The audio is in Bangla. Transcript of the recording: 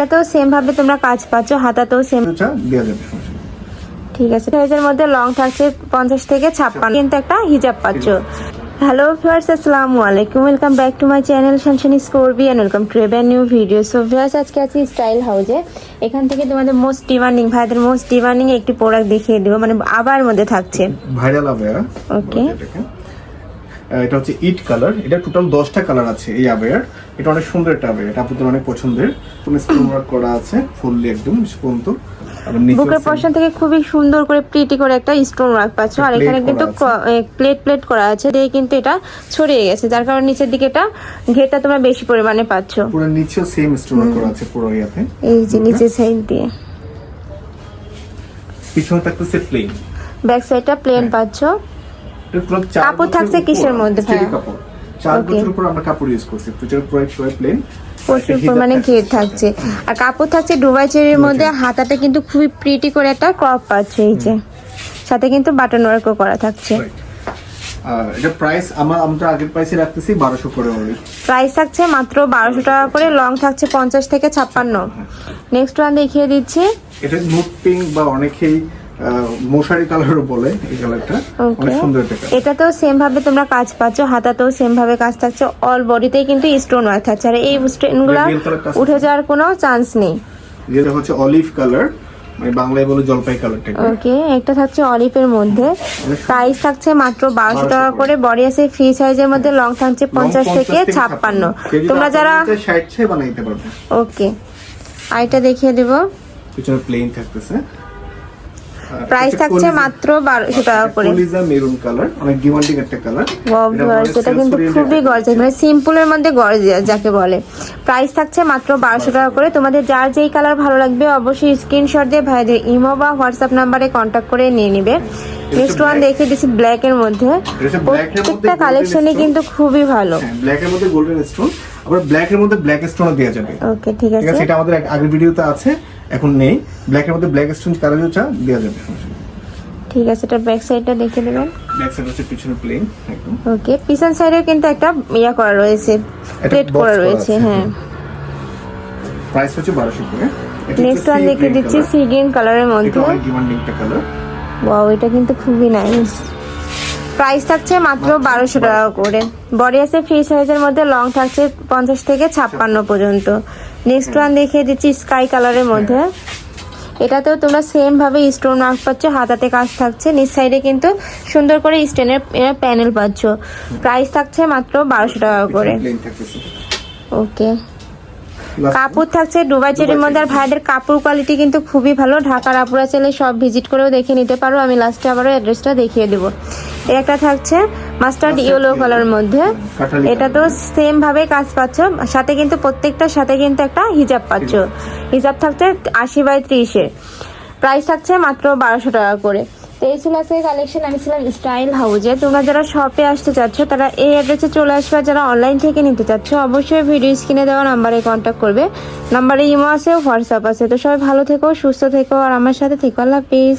হাতাতেও সেম ভাবে তোমরা কাজ পাচ্ছ হাতাতেও সেম সমস্যা নেই। ঠিক আছে সাইজের মধ্যে লং থাকছে পঞ্চাশ থেকে ছাপ্পান্ন কিন্তু একটা হিজাব পাচ্ছ। হ্যালো ভিউয়ার্স আসসালামু আলাইকুম welcome back to my channel শানশানি স্কোরবি অ্যান্ড ওয়েলকাম টু এবার নিউ ভিডিও সো ভিউয়ার্স আজকে আছি স্টাইল হাউজে এখান থেকে তোমাদের মোস্ট ডিমান্ডিং ভাইদের মোস্ট ডিমান্ডিং একটি প্রোডাক্ট দেখিয়ে দেবো মানে আবার মধ্যে থাকছে। ভাইরাল আবেয়া Okay. এটা হচ্ছে ইট কালার। এটা টোটাল দশটা কালার আছে এই আবেয়ার এটা অনেক সুন্দর একটা আবেয়ার এটা আপনাদের অনেক পছন্দের। কোনো স্টোন ওয়ার্ক করা আছে ফুললি একদম পর্যন্ত। বুকের same। থেকে খুবই সুন্দর করে প্রিটি করে একটা স্টোন ওয়ার্ক পাচ্ছ। আর এখানে কিন্তু প্লেট প্লেট করা আছে দিয়ে কিন্তু এটা ছড়িয়ে গেছে। যার কারণে নিচের দিকে এটা ঘেরটা তোমরা বেশি পরিমাণে পাচ্ছ। পুরো নিচেও সেম স্টোন ওয়ার্ক করা আছে পুরো ইয়াতে। এই যে নিচের সাইড দিয়ে। পিছনে থাকতেছে প্লেন ব্যাক সাইডটা প্লেন পাচ্ছ। কাপড় থাকছে কিসের মধ্যে? কাপড়। চার বছর উপর আমরা কাপড় ইউজ করছি। পিছনে পুরো পুরো প্লেন প্রচুর পরিমাণে ঘের থাকছে। আর কাপড় থাকছে ডুবাই চেরির মধ্যে। হাতাটা কিন্তু খুবই প্রিটি করে একটা ক্রপ পাচ্ছে এই যে। সাথে কিন্তু বাটন ওয়ার্কও করা থাকছে। এটা প্রাইস আমরা আমরা আগের প্রাইসে রাখতেছি বারোশো করে অনলি প্রাইস থাকছে মাত্র বারোশো টাকা করে লং থাকছে পঞ্চাশ থেকে ছাপ্পান্ন। নেক্সট ওয়ান দেখিয়ে দিচ্ছি। এটা নুট পিঙ্ক বা অনেকেই মশারি কালারও বলে এই কালারটা। অনেক সুন্দর একটা। এটাতেও সেম ভাবে তোমরা কাজ পাচ্ছ হাতাতেও সেম ভাবে কাজ থাকছে অল বডিতেই কিন্তু স্টোন ওয়ার্ক থাকছে। আর এই স্টোনগুলো উঠে যাওয়ার কোনো চান্স নেই। যেটা হচ্ছে অলিভ কালার মানে বাংলায় বলে জলপাই কালারটা ওকে একটা থাকছে অলিভের মধ্যে। প্রাইস থাকছে মাত্র বারোশো টাকা করে। বডি আছে ফ্রি সাইজের মধ্যে লং থাকছে পঞ্চাশ থেকে ছাপ্পান্ন। তোমরা যারা ষাট ছয় বানাইতে পারবে। ওকে আইটা দেখিয়ে দেবো। পিছনে প্লেন থাকতেছে। প্রাইস থাকছে মাত্র বারোশো টাকা করে। কলিজা মেরুন কালার। অনেক ডিমান্ডিং একটা কালার। এটা কিন্তু খুবই গর্জিয়াস মানে সিম্পলের মধ্যে গর্জিয়াস যাকে বলে। প্রাইস থাকছে মাত্র বারোশো টাকা করে। তোমাদের যার যেই কালার ভালো লাগবে অবশ্যই স্ক্রিনশট দিয়ে ভাইদের ইমো বা হোয়াটসঅ্যাপ নাম্বারে কন্ট্যাক্ট করে নিয়ে নিবে। নেক্সট ওয়ান দেখে দিচ্ছি ব্ল্যাক এর মধ্যে। প্রত্যেকটা কালেকশনই কিন্তু খুবই ভালো। ব্ল্যাক এর মধ্যে গোল্ডেন স্টোন আবার ব্ল্যাক এর মধ্যে ব্ল্যাক স্টোনও দেওয়া যাবে। ওকে ঠিক আছে এটা আমাদের আগের ভিডিওতে আছে। এখন নেই। ব্ল্যাক এর মধ্যে ব্ল্যাক স্টোন কালারটা দেওয়া যাবে। ঠিক আছে এটা ব্যাক সাইডটা দেখে দেবেন ব্যাক সাইড হচ্ছে পিছনে প্লেন একদম। ওকে পিছন সাইডে কিন্তু একটা ইয়া করা রয়েছে প্লেট করা রয়েছে হ্যাঁ। প্রাইস হচ্ছে বারোশো করে। নেক্সট ওয়ান দেখে দিচ্ছি সি গ্রিন কালারের মধ্যে। ডিমান্ডিং একটা কালার ওয়াও এটা কিন্তু খুবই নাইস প্রাইস থাকছে মাত্র বারোশো টাকা করে। বডি আছে ফ্রি সাইজের মধ্যে লং থাকছে পঞ্চাশ থেকে ছাপ্পান্ন পর্যন্ত। নেক্সট ওয়ান দেখিয়ে দিচ্ছি স্কাই কালারের মধ্যে। এটাতেও তোমরা সেম ভাবে স্টোন মার্ক পাচ্ছ হাতাতে কাজ থাকছে। নিচ সাইডে কিন্তু সুন্দর করে স্টেনের প্যানেল পাচ্ছ। প্রাইস থাকছে মাত্র বারোশো টাকা করে। ওকে কাপড় থাকছে দুবাই চেরির মধ্যে আর ভাইদের কাপড় কোয়ালিটি কিন্তু খুবই ভালো। ঢাকার আপুরা চাইলে সব ভিজিট করেও দেখে নিতে পারো। আমি লাস্টে আবারও অ্যাড্রেসটা দেখিয়ে দেবো। একটা থাকছে মাস্টার্ড ইয়েলো কালার মধ্যে। এটা তো সেম ভাবে কাজ পাচ্ছ। সাথে কিন্তু প্রত্যেকটার সাথে কিন্তু একটা হিজাব পাচ্ছ। হিজাব থাকছে আশি বাই ত্রিশের প্রাইস থাকছে মাত্র বারোশো টাকা করে। তো এই ছিল আজকে কালেকশন আমি ছিলাম স্টাইল হাউজে তোমরা যারা শপে আসতে চাচ্ছ, তারা এই অ্যাড্রেসে চলে আসবে যারা অনলাইন থেকে নিতে চাচ্ছ, অবশ্যই ভিডিও স্ক্রিনে দেওয়া নাম্বারে কন্ট্যাক্ট করবে। নাম্বারে ইমো আছে হোয়াটসঅ্যাপ আছে। তো সবাই ভালো থেকো, সুস্থ থেকো, আর আমার সাথে থেকো। আল্লাহ হাফিজ।